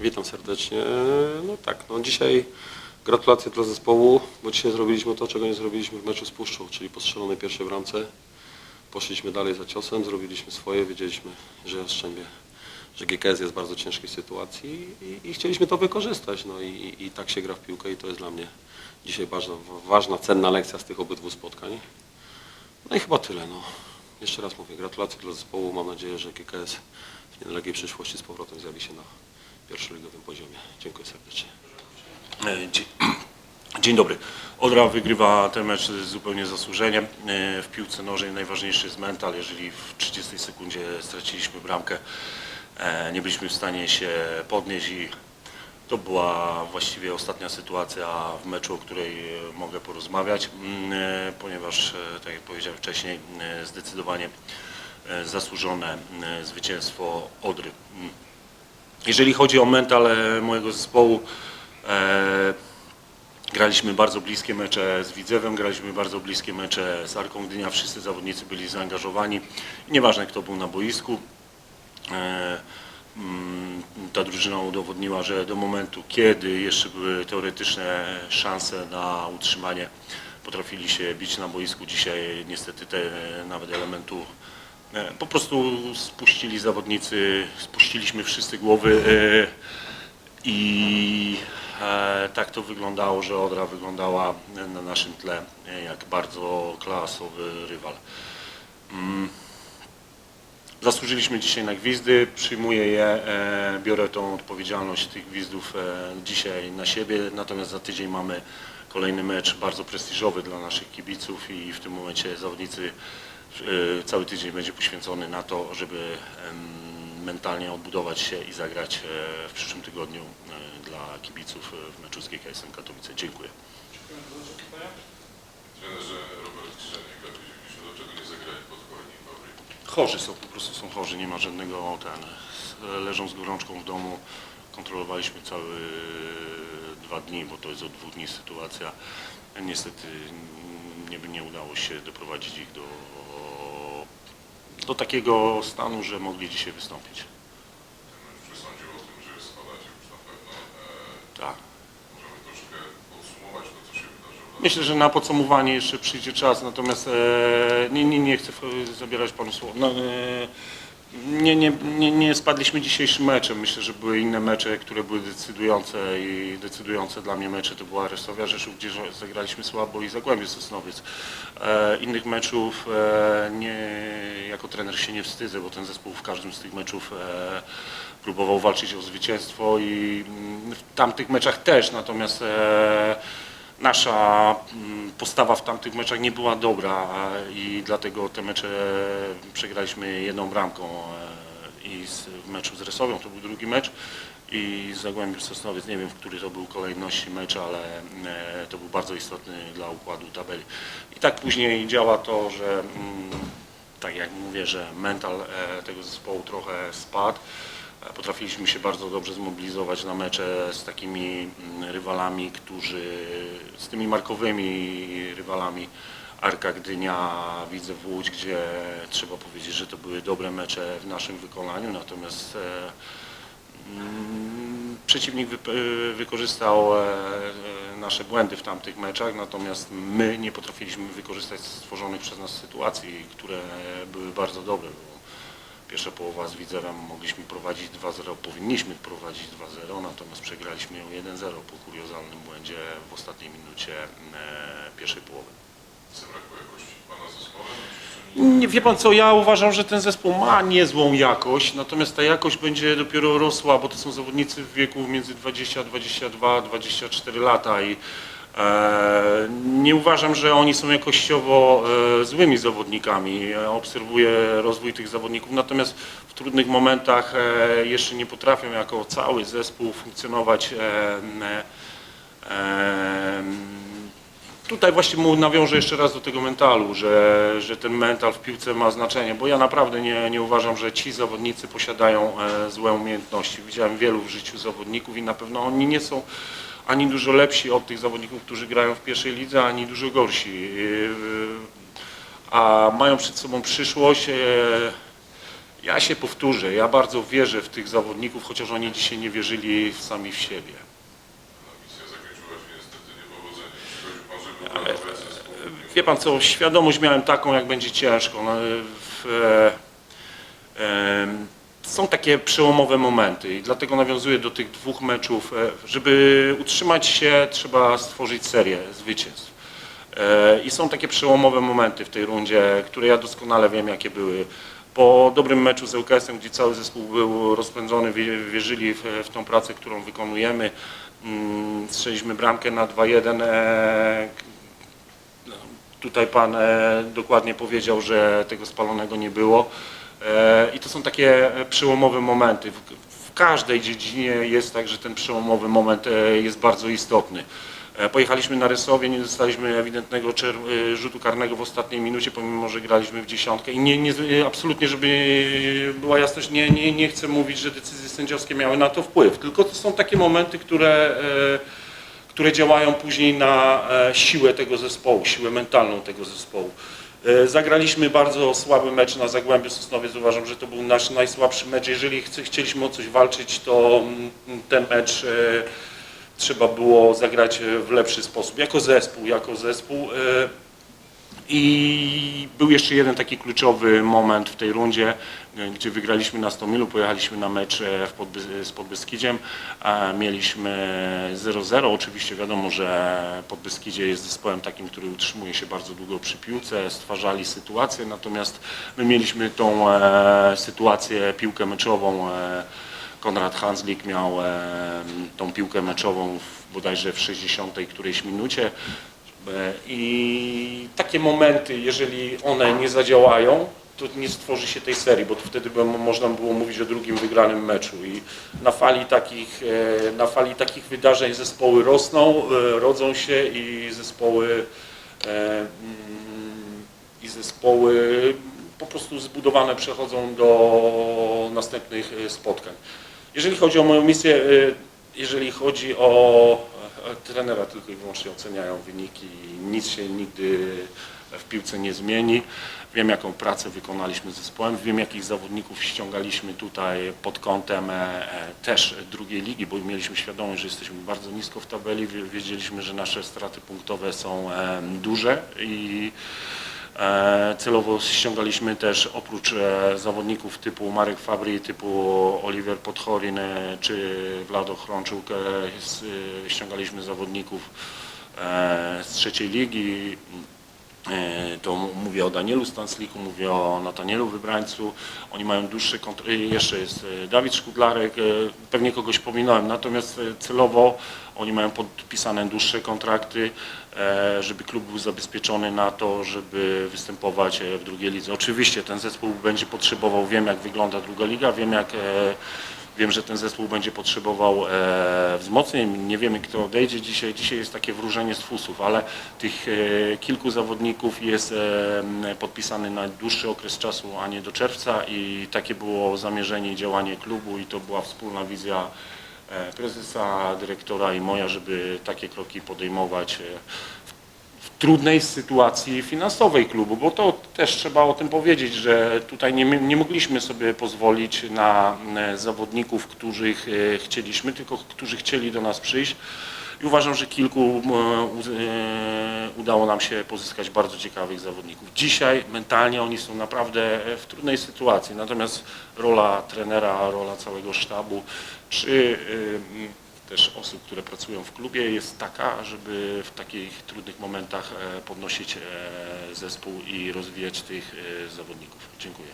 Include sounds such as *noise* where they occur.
Witam serdecznie. No tak, no dzisiaj gratulacje dla zespołu, bo dzisiaj zrobiliśmy to, czego nie zrobiliśmy w meczu z Puszczą, czyli po strzelonej pierwszej bramce. Poszliśmy dalej za ciosem, zrobiliśmy swoje, wiedzieliśmy, że Jastrzębie, że GKS jest w bardzo ciężkiej sytuacji i, i chcieliśmy to wykorzystać. No i, i, tak się gra w piłkę i to jest dla mnie dzisiaj ważna, ważna, cenna lekcja z tych obydwu spotkań. No i chyba tyle. No. Jeszcze raz mówię, gratulacje dla zespołu. Mam nadzieję, że GKS w niedalekiej przyszłości z powrotem zjawi się na pierwszoligowym poziomie. Dziękuję serdecznie. E, Dzień, *clears throat* dzień dobry. Odra wygrywa ten mecz zupełnie zasłużeniem. E, W piłce nożnej najważniejszy jest mental. Jeżeli w 30 sekundzie straciliśmy bramkę, e, nie byliśmy w stanie się podnieść i to była właściwie ostatnia sytuacja w meczu, o której mogę porozmawiać, mm, ponieważ, tak jak powiedziałem wcześniej, zdecydowanie zasłużone zwycięstwo Odry. Jeżeli chodzi o mental e, mojego zespołu, e, graliśmy bardzo bliskie mecze z Widzewem, graliśmy bardzo bliskie mecze z Arką Gdynia, wszyscy zawodnicy byli zaangażowani. Nieważne kto był na boisku, e, mm, ta drużyna udowodniła, że do momentu, kiedy jeszcze były teoretyczne szanse na utrzymanie, potrafili się bić na boisku. Dzisiaj niestety te nawet elementu e, po prostu spuścili zawodnicy, spuściliśmy wszyscy głowy e, i e, tak to wyglądało, że Odra wyglądała na naszym tle e, jak bardzo klasowy rywal. Mm. Zasłużyliśmy dzisiaj na gwizdy, przyjmuję je, e, biorę tą odpowiedzialność tych gwizdów e, dzisiaj na siebie, natomiast za tydzień mamy kolejny mecz bardzo prestiżowy dla naszych kibiców i w tym momencie zawodnicy e, cały tydzień będzie poświęcony na to, żeby mentalnie odbudować się i zagrać e, w przyszłym tygodniu e, dla kibiców e, w meczu z GKS-em Katowice. Dziękuję. Trenerze Robert Krzyżaniak, dowiedzieliśmy, dlaczego nie zagrali podchorni Fabryk. Chorzy są, po prostu są chorzy, nie ma żadnego ten. Leżą z gorączką w domu. Kontrolowaliśmy całe dwa dni, bo to jest od dwóch dni sytuacja. Niestety nie, nie udało się doprowadzić ich do, do takiego stanu, że mogli dzisiaj wystąpić. Przesądził o tym, że spadacie już na pewno. E, Tak. możemy troszkę podsumować to, co się wydarzyło. Myślę, że na podsumowanie jeszcze przyjdzie czas, natomiast e, nie, nie, nie chcę zabierać panu słowa. No, e, nie, nie, nie, nie spadliśmy dzisiejszym meczem. Myślę, że były inne mecze, które były decydujące i decydujące dla mnie mecze to była Resowia Rzeszów, gdzie zagraliśmy słabo i Zagłębie Sosnowiec. E, innych meczów e, nie, jako trener się nie wstydzę, bo ten zespół w każdym z tych meczów e, próbował walczyć o zwycięstwo i mm, w tamtych meczach też, natomiast e, nasza mm, postawa w tamtych meczach nie była dobra i dlatego te mecze przegraliśmy jedną bramką e, i w meczu z Resowią to był drugi mecz i z Zagłębiem Sosnowiec, nie wiem w który to był kolejności mecz, ale e, to był bardzo istotny dla układu tabeli. I tak później działa to, że mm, tak jak mówię, że mental e, tego zespołu trochę spadł. Potrafiliśmy się bardzo dobrze zmobilizować na mecze z takimi mm, rywalami, którzy, z tymi markowymi rywalami Arka Gdynia, Widzę Łódź, gdzie trzeba powiedzieć, że to były dobre mecze w naszym wykonaniu, natomiast e, mm, przeciwnik e, wykorzystał e, nasze błędy w tamtych meczach, natomiast my nie potrafiliśmy wykorzystać stworzonych przez nas sytuacji, które były bardzo dobre. Pierwsza połowa z Widzewem mogliśmy prowadzić 2-0, powinniśmy prowadzić 2-0, natomiast przegraliśmy ją 1-0 po kuriozalnym błędzie w ostatniej minucie e, pierwszej połowy. Zabrakło jakości Pana zespołem? Nie wie pan co, ja uważam, że ten zespół ma niezłą jakość, natomiast ta jakość będzie dopiero rosła, bo to są zawodnicy w wieku między 20, 22, 24 lata i nie uważam, że oni są jakościowo e, złymi zawodnikami. Obserwuję rozwój tych zawodników, natomiast w trudnych momentach e, jeszcze nie potrafią jako cały zespół funkcjonować. E, e, e, Tutaj właśnie nawiążę jeszcze raz do tego mentalu, że, że ten mental w piłce ma znaczenie, bo ja naprawdę nie, nie uważam, że ci zawodnicy posiadają e, złe umiejętności. Widziałem wielu w życiu zawodników i na pewno oni nie są ani dużo lepsi od tych zawodników, którzy grają w pierwszej lidze, ani dużo gorsi. E, a mają przed sobą przyszłość. e, Ja się powtórzę, ja bardzo wierzę w tych zawodników, chociaż oni dzisiaj nie wierzyli w sami w siebie. Współpracownikami. Wie pan co, świadomość miałem taką, jak będzie ciężko. No, w, e, em, są takie przełomowe momenty i dlatego nawiązuję do tych dwóch meczów. E, Żeby utrzymać się, trzeba stworzyć serię zwycięstw. E, I są takie przełomowe momenty w tej rundzie, które ja doskonale wiem, jakie były. Po dobrym meczu z ŁKS-em, gdzie cały zespół był rozpędzony, wie- wierzyli w, w tą pracę, którą wykonujemy. Mm, Strzeliśmy bramkę na 2-1. e, Tutaj pan dokładnie powiedział, że tego spalonego nie było. E, I to są takie e, przełomowe momenty. W, każdej dziedzinie jest tak, że ten przełomowy moment e, jest bardzo istotny. Pojechaliśmy na Rysowie, nie dostaliśmy ewidentnego rzutu karnego w ostatniej minucie, pomimo że graliśmy w dziesiątkę. I nie, nie, absolutnie, żeby była jasność, nie, nie, nie chcę mówić, że decyzje sędziowskie miały na to wpływ. Tylko to są takie momenty, które które działają później na siłę tego zespołu, siłę mentalną tego zespołu. E, Zagraliśmy bardzo słaby mecz na Zagłębiu Sosnowiec. Uważam, że to był nasz najsłabszy mecz. Jeżeli chcieliśmy o coś walczyć, to ten mecz e, trzeba było zagrać e, w lepszy sposób. Jako zespół, jako zespół. I był jeszcze jeden taki kluczowy moment w tej rundzie, e, gdzie wygraliśmy na Stomilu, pojechaliśmy na mecz e, w Podby- z Podbeskidziem, mieliśmy 0-0. Oczywiście wiadomo, że Podbeskidzie jest zespołem takim, który utrzymuje się bardzo długo przy piłce, stwarzali sytuację, natomiast my mieliśmy tą e, sytuację, piłkę meczową. Konrad Hanslik miał tą piłkę meczową w, bodajże w 60 którejś minucie. E, I takie momenty, jeżeli one nie zadziałają, to nie stworzy się tej serii, bo wtedy by mo- można było mówić o drugim wygranym meczu. I na fali takich, e, na fali takich wydarzeń zespoły rosną, e, rodzą się i zespoły mm, i zespoły po prostu zbudowane przechodzą do następnych spotkań. Jeżeli chodzi o moją misję, jeżeli chodzi o trenera, tylko i wyłącznie oceniają wyniki, nic się nigdy w piłce nie zmieni. Wiem, jaką pracę wykonaliśmy z zespołem, wiem, jakich zawodników ściągaliśmy tutaj pod kątem e, e, też drugiej ligi, bo mieliśmy świadomość, że jesteśmy bardzo nisko w tabeli, Wie- wiedzieliśmy, że nasze straty punktowe są e, duże i Celowo ściągaliśmy też oprócz e, zawodników typu Marek Fabry, typu Oliver Podchorin e, czy Vlado e, e, ściągaliśmy zawodników e, z trzeciej ligi. E, To mówię o Danielu Stansliku, mówię o Natanielu Wybrańcu. Oni mają dłuższe kontrakty. Jeszcze jest e, Dawid Szkudlarek, e, pewnie kogoś pominąłem. Natomiast e, celowo oni mają podpisane dłuższe kontrakty, e, żeby klub był zabezpieczony na to, żeby występować e, w drugiej lidze. Oczywiście ten zespół będzie potrzebował, wiem jak wygląda druga liga, wiem jak e, Wiem, że ten zespół będzie potrzebował e, wzmocnień. Nie wiemy, kto odejdzie dzisiaj. Dzisiaj jest takie wróżenie z fusów, ale tych e, kilku zawodników jest e, podpisany na dłuższy okres czasu, a nie do czerwca i takie było zamierzenie i działanie klubu i to była wspólna wizja e, prezesa, dyrektora i moja, żeby takie kroki podejmować e, w trudnej sytuacji finansowej klubu, bo to też trzeba o tym powiedzieć, że tutaj nie, nie mogliśmy sobie pozwolić na e, zawodników, których e, chcieliśmy, tylko którzy chcieli do nas przyjść. I uważam, że kilku e, e, udało nam się pozyskać bardzo ciekawych zawodników. Dzisiaj mentalnie oni są naprawdę w trudnej sytuacji, natomiast rola trenera, rola całego sztabu, czy e, też osób, które pracują w klubie jest taka, żeby w takich trudnych momentach e, podnosić e, zespół i rozwijać tych e, zawodników. Dziękuję.